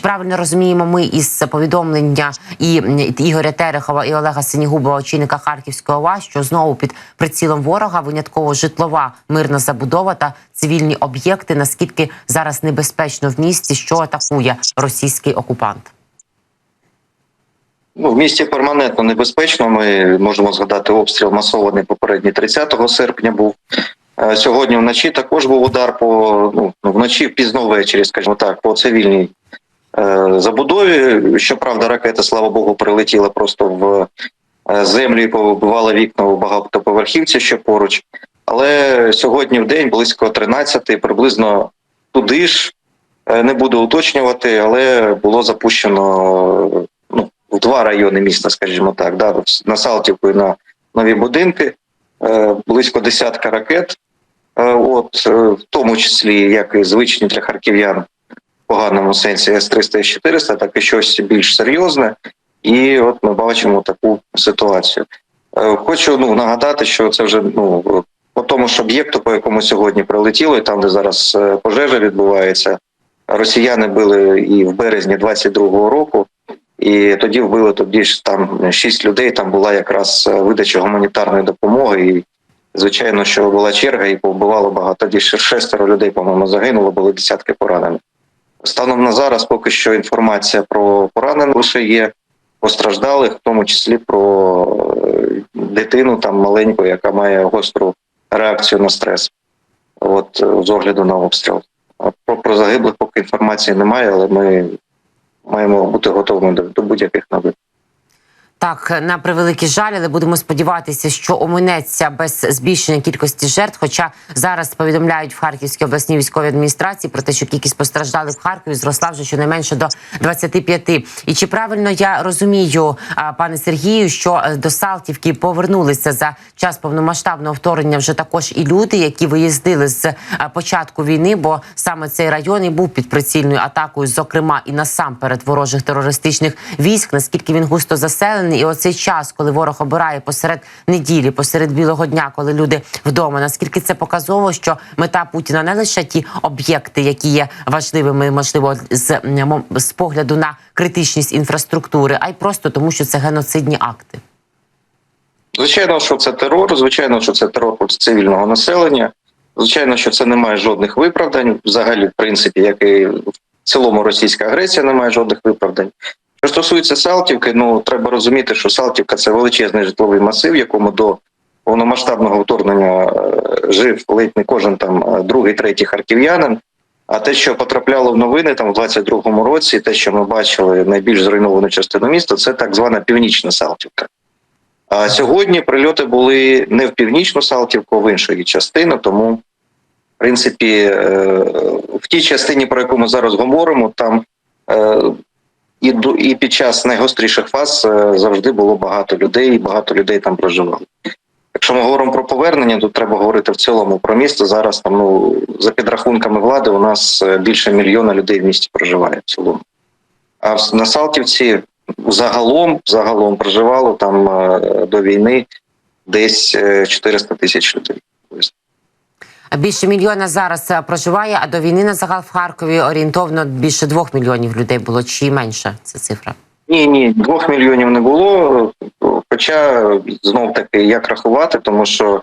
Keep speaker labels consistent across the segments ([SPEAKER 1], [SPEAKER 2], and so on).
[SPEAKER 1] Чи правильно розуміємо ми із повідомлення і Ігоря Терехова і Олега Синігубова, очільника Харківської ОВА, що знову під прицілом ворога винятково житлова мирна забудова та цивільні об'єкти? Наскільки зараз небезпечно в місті, що атакує російський окупант?
[SPEAKER 2] Ну, в місті перманентно небезпечно. Ми можемо згадати обстріл масований попередній 30 серпня був. Е, Сьогодні вночі також був удар по ну вночі пізно ввечері, скажімо так, по цивільній забудові. Щоправда, ракета, слава Богу, прилетіла просто в е, землю і повибивала вікна у багатоповерхівці, що поруч. Але сьогодні в день близько 13 приблизно туди ж е, не буду уточнювати, але було запущено ну, в два райони міста, скажімо так, да, на Салтівку і на нові будинки, е, близько десятка ракет. Е, От, е, в тому числі, як і звичні для харків'ян поганому сенсі С-300 і С-400, так і щось більш серйозне. І от ми бачимо таку ситуацію. Е, Хочу ну, нагадати, що це вже ну, по тому ж об'єкту, по якому сьогодні прилетіло, і там, де зараз е, пожежа відбувається, росіяни били і в березні 22-го року. І тоді вбили тоді ж там шість людей. Там була якраз е, видача гуманітарної допомоги. І звичайно, що була черга, і повбивало багато. Тоді шестеро людей, по-моєму, загинуло, були десятки поранених. Станом на зараз поки що інформація про поранених лише є постраждалих, в тому числі про е, дитину там маленьку, яка має гостру реакцію на стрес. От е, з огляду на обстріл. Про, про загиблих поки інформації немає, але ми маємо бути готовими до, до будь-яких новин.
[SPEAKER 1] Так, на превеликий жаль, але будемо сподіватися, що оминеться без збільшення кількості жертв. Хоча зараз повідомляють в Харківській обласній військовій адміністрації про те, що кількість постраждалих в Харкові зросла вже щонайменше до 25. І чи правильно я розумію, пане Сергію, що е, до Салтівки повернулися за час повномасштабного вторгнення вже також і люди, які виїздили з е, початку війни, бо саме цей район і був під прицільною атакою, зокрема і насамперед ворожих терористичних військ. Наскільки він густо заселений, і оцей час, коли ворог обирає посеред неділі, посеред білого дня, коли люди вдома, наскільки це показово, що мета Путіна не лише ті об'єкти, які є важливими, можливо, з, з погляду на критичність інфраструктури, а й просто тому, що це геноцидні акти.
[SPEAKER 2] Звичайно, що це терор, звичайно, що це терор цивільного населення. Звичайно, що це не має жодних виправдань. Взагалі, в принципі, як і в цілому російська агресія не має жодних виправдань. Що стосується Салтівки, ну треба розуміти, що Салтівка це величезний житловий масив, якому до повномасштабного вторгнення е, жив ледь не кожен там е, другий, третій харків'янин. А те, що потрапляло в новини там в 22-му році, те, що ми бачили найбільш зруйновану частину міста, це так звана північна Салтівка. А сьогодні прильоти були не в північну Салтівку, а в іншу її частину. Тому, в принципі, е, в тій частині, про яку ми зараз говоримо, там і і під час найгостріших фаз е, завжди було багато людей, і багато людей там проживало. Якщо ми говоримо про повернення, то треба говорити в цілому про місто. Зараз там ну за підрахунками влади у нас е, більше мільйона людей в місті проживає в цілому. А на Салтівці загалом загалом проживало там е, до війни десь е, 400 тисяч людей.
[SPEAKER 1] Більше мільйона зараз проживає, а до війни на загал в Харкові орієнтовно більше двох мільйонів людей було чи менша ця цифра.
[SPEAKER 2] Ні, ні, двох мільйонів не було. Хоча знов таки як рахувати, тому що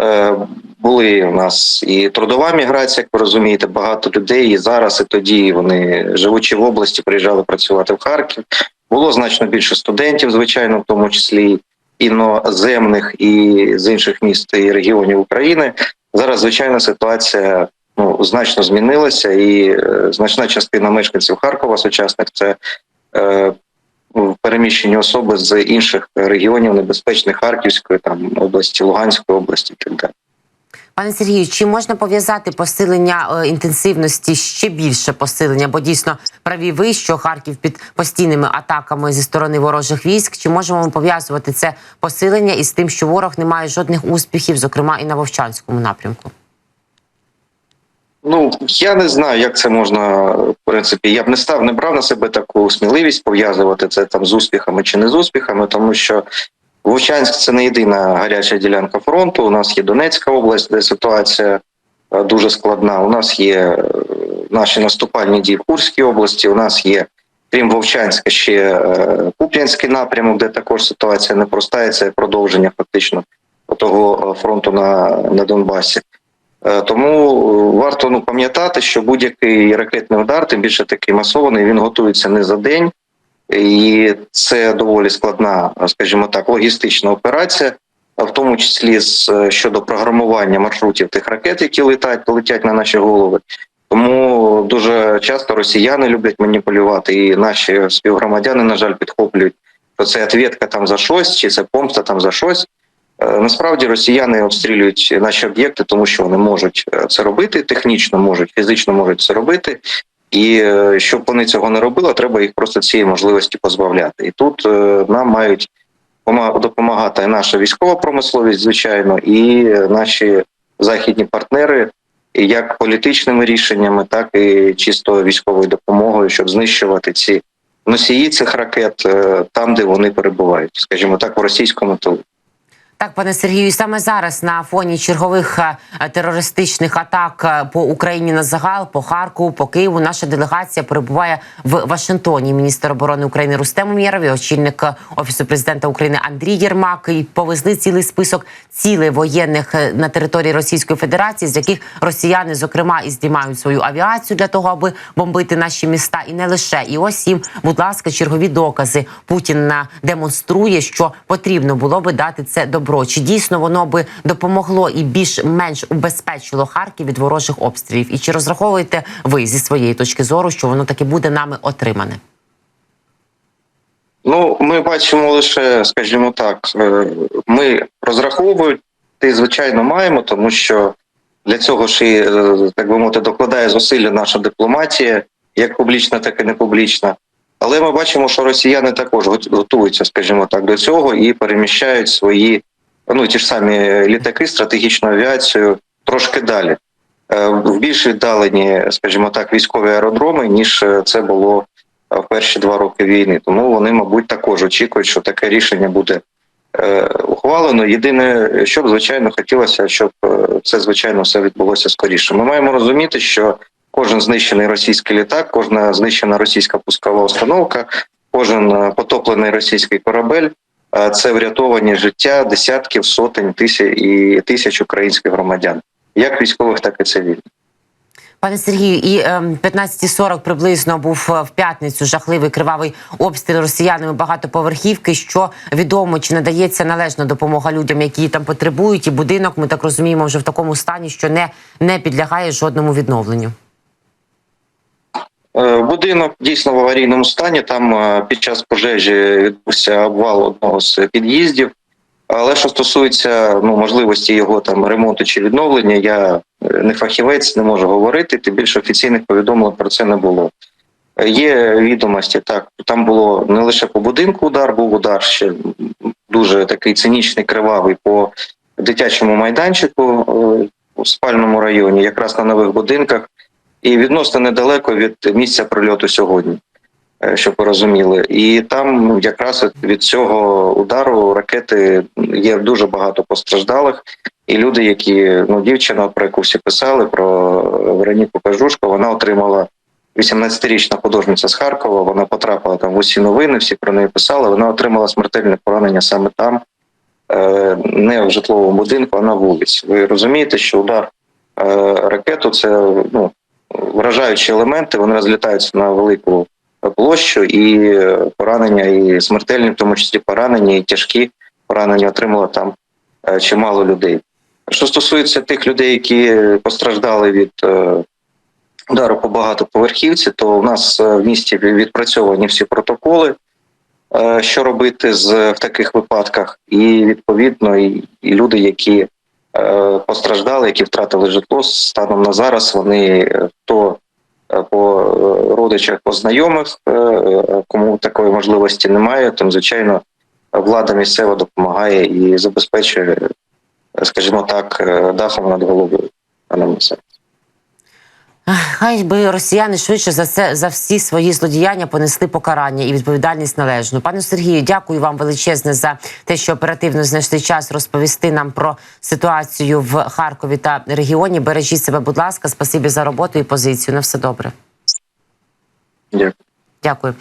[SPEAKER 2] е, були у нас і трудова міграція, як ви розумієте, багато людей і зараз, і тоді вони, живучи в області, приїжджали працювати в Харків. Було значно більше студентів, звичайно, в тому числі іноземних і з інших міст і регіонів України. Зараз звичайно ситуація ну значно змінилася, і е, значна частина мешканців Харкова сучасних це. Е, в переміщені особи з інших регіонів небезпечних Харківської там області, Луганської області і так далі.
[SPEAKER 1] Пане Сергію, чи можна пов'язати посилення е, інтенсивності ще більше посилення? Бо дійсно праві ви, що Харків під постійними атаками зі сторони ворожих військ. Чи можемо ми пов'язувати це посилення із тим, що ворог не має жодних успіхів, зокрема і на Вовчанському напрямку?
[SPEAKER 2] Ну я не знаю, як це можна в принципі. Я б не став, не брав на себе таку сміливість пов'язувати це там з успіхами чи не з успіхами, тому що Вовчанськ це не єдина гаряча ділянка фронту. У нас є Донецька область, де ситуація е, дуже складна. У нас є е, наші наступальні дії в Курській області. У нас є, крім Вовчанська, ще е, Куп'янський напрямок, де також ситуація непроста, і це продовження фактично того фронту на, на Донбасі. Тому варто ну, пам'ятати, що будь-який ракетний удар, тим більше такий масований, він готується не за день, і це доволі складна, скажімо так, логістична операція, в тому числі з е, щодо програмування маршрутів тих ракет, які летять, летять на наші голови. Тому дуже часто росіяни люблять маніпулювати, і наші співгромадяни, на жаль, підхоплюють, що це відвідка там за щось, чи це помста там за щось. Е, Насправді росіяни обстрілюють наші об'єкти, тому що вони можуть е, це робити технічно, можуть фізично можуть це робити. І е, щоб вони цього не робили, треба їх просто цієї можливості позбавляти. І тут е, нам мають пома- допомагати наша військова промисловість, звичайно, і наші західні партнери, як політичними рішеннями, так і чисто військовою допомогою, щоб знищувати ці носії цих ракет е, там, де вони перебувають, скажімо так, в російському тилу.
[SPEAKER 1] Так, пане Сергію, і саме зараз на фоні чергових е, терористичних атак е, по Україні на загал, по Харкову, по Києву, наша делегація перебуває в Вашингтоні. Міністр оборони України Рустем Умєров очільник е, офісу президента України Андрій Єрмак і повезли цілий список цілей воєнних на території Російської Федерації, з яких росіяни, зокрема, і здіймають свою авіацію для того, аби бомбити наші міста, і не лише. І ось їм, будь ласка, чергові докази. Путін демонструє, що потрібно було би дати це добро. Чи дійсно воно би допомогло і більш-менш убезпечило Харків від ворожих обстрілів? І чи розраховуєте ви зі своєї точки зору, що воно таки буде нами отримане?
[SPEAKER 2] Ну, ми бачимо лише, скажімо так, е, ми розраховувати, звичайно, маємо, тому що для цього ж і, е, так би мовити, докладає зусилля наша дипломатія, як публічна, так і не публічна. Але ми бачимо, що росіяни також готуються, скажімо так, до цього і переміщають свої, ну ті ж самі літаки, стратегічну авіацію трошки далі, е, в більш віддалені, скажімо так, військові аеродроми, ніж е, це було е, в перші два роки війни. Тому вони, мабуть, також очікують, що таке рішення буде ухвалено. Єдине, що б звичайно хотілося, щоб це звичайно все відбулося скоріше. Ми маємо розуміти, що кожен знищений російський літак, кожна знищена російська пускова установка, кожен потоплений російський корабель. Е, Це врятовані життя десятків, сотень тисяч і тисяч українських громадян, як військових, так і цивільних.
[SPEAKER 1] Пане Сергію, і ем, 15.40 приблизно був е, в п'ятницю жахливий кривавий обстріл росіянами багатоповерхівки. Що відомо, чи надається належна допомога людям, які там потребують, і будинок ми так розуміємо, вже в такому стані, що не, не підлягає жодному відновленню.
[SPEAKER 2] Е, Будинок дійсно в аварійному стані. Там е, під час пожежі відбувся обвал одного з під'їздів. Але що стосується ну можливості його там ремонту чи відновлення, я е, не фахівець, не можу говорити. Тим більше офіційних повідомлень про це не було. Є відомості, так там було не лише по будинку удар, був удар ще дуже такий цинічний, кривавий по дитячому майданчику у спальному районі, якраз на нових будинках і відносно недалеко від місця прильоту сьогодні, е, щоб ви розуміли. І там якраз від цього удару ракети є дуже багато постраждалих. І люди, які ну дівчина, про яку всі писали, про Вероніку Кажушко, вона отримала 18-річна художниця з Харкова. Вона потрапила там в усі новини, всі про неї писали. Вона отримала смертельне поранення саме там, е, не в житловому будинку, а на вулиці. Ви розумієте, що удар е, ракету це ну вражаючі елементи, вони розлітаються на велику площу, і поранення, і смертельні, в тому числі поранення, і тяжкі поранення отримало там е, чимало людей. Що стосується тих людей, які постраждали від е, удару по багатоповерхівці, то у нас е, в місті відпрацьовані всі протоколи, що робити з в таких випадках, і відповідно і, і люди, які постраждали, які втратили житло станом на зараз. Вони то хто е, по е, родичах, по знайомих, е, е, кому такої можливості немає, то звичайно влада місцева допомагає і забезпечує, е, скажімо так, е, дахом над головою. а не все.
[SPEAKER 1] Хай би росіяни швидше за це за всі свої злодіяння понесли покарання і відповідальність належну. Пане Сергію, дякую вам величезне за те, що оперативно знайшли час розповісти нам про ситуацію в Харкові та регіоні. Бережіть себе, будь ласка, спасибі за роботу і позицію. На все добре.
[SPEAKER 2] Дякую.
[SPEAKER 1] Дякую.